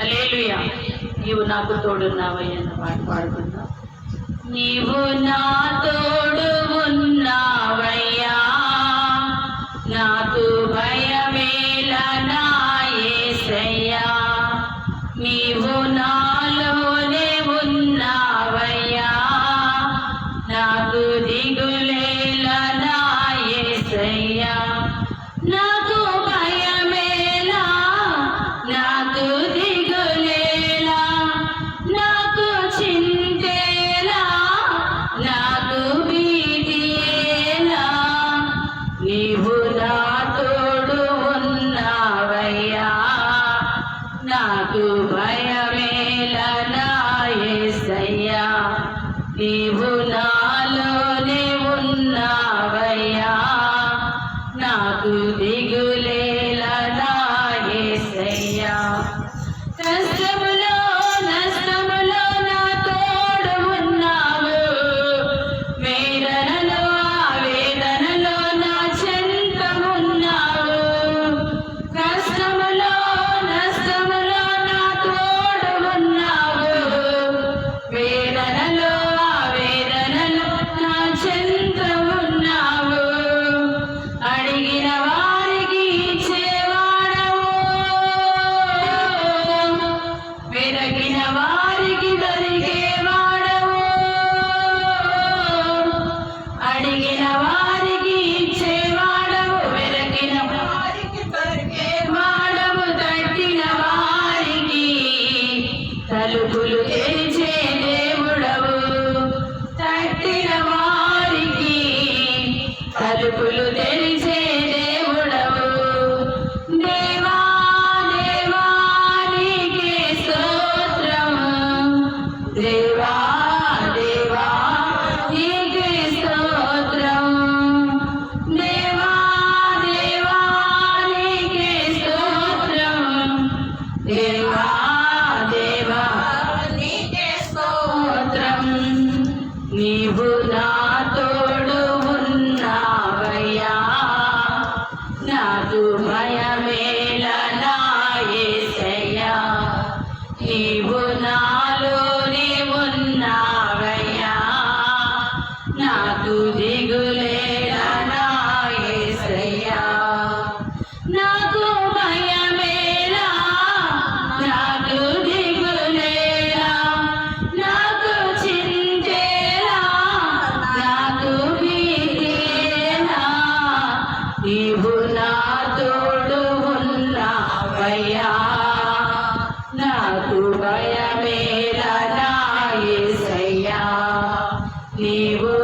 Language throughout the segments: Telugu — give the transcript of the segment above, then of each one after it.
అలేలుయా నీవు నాకు తోడున్నావయ్యా అన్న పాట పాడుకుందాం. నీవు నా తోడు ఉన్నావయ్యా. నాకు భయమేల నాయసయ్యా నీవు నాలోనే ఉన్నావయ్యా. నాకు దిగులు తలుపులు తెరిచే దేవుడవు. తట్టిన వారికి తలుపులు తెరిచే దేవుడవు. దేవా దేవానికి స్తోత్రం. దేవా దేవా నీకే స్తోత్రం. దేవా దేవానికి స్తోత్రం. దేవా না তো মায়া মেয়ে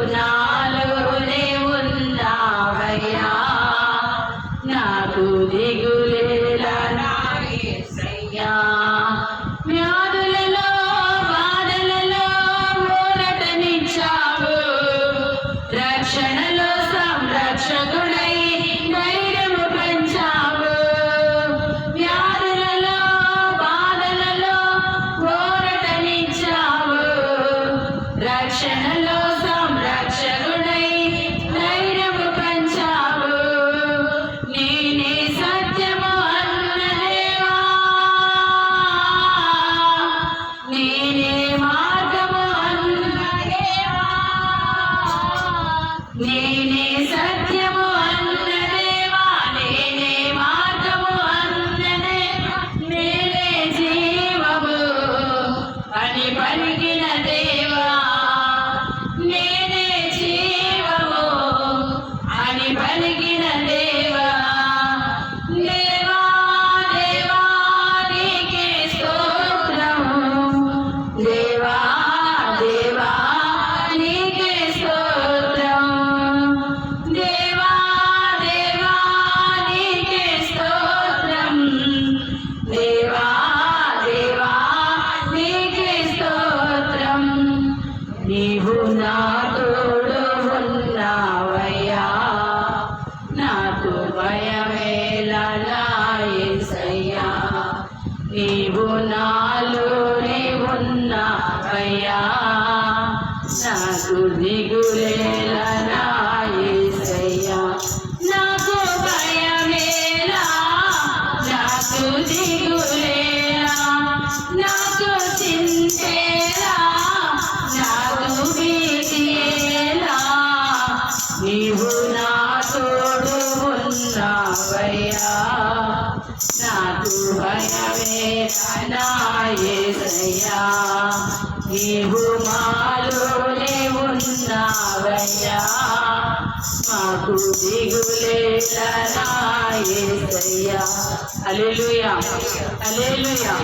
अपना నేనే సత్య నాకు దిగులేలా నాయసయ్యా నాకు భయమేలా నాకు దిగులేలా నాకు చింతేలా నాకు భీతియేలా నీవు నా తోడు ఉన్నావయ్యా నాకు భయమేలా నాయసయ్యా నీవు మాలోనే ఉన్నావయ్యా. మాకు దిగులేదనాయసయ్యా అలెలుయా అలెలుయా